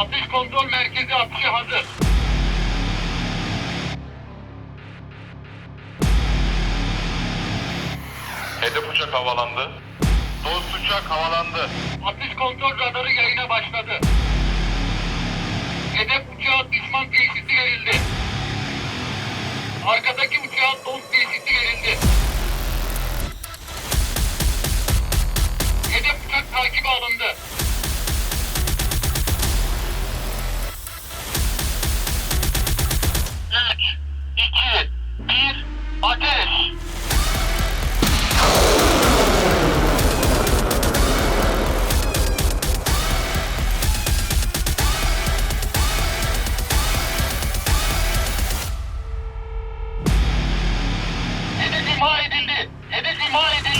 Atış kontrol merkezi atışa hazır. Hedef uçak havalandı. Dost uçak havalandı. Atış kontrol radarı yayına başladı. Hedef uçağa düşman teşhisi verildi. Arkadaki uçağa dost teşhisi verildi. Hedef uçak takibe imha edildi. Hedef imha edildi.